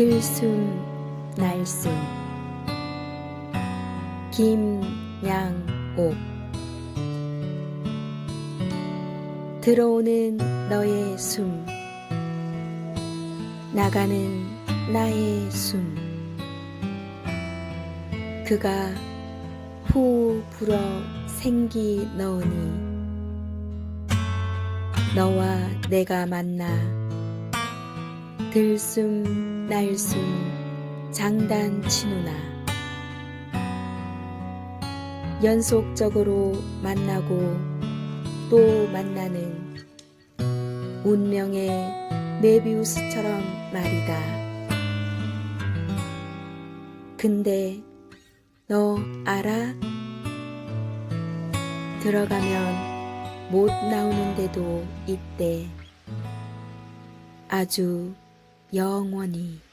들숨 날숨 김양옥. 들어오는 너의 숨. 나가는 나의 숨. 그가 후 불어 생기 넣으니 너와 내가 만나 들숨 날숨 장단치누나 연속적으로 만나고 또 만나는 운명의 메비우스처럼 말이다. 근데 너 알아? 들어가면 못 나오는 데도 있대. 아주 영원히.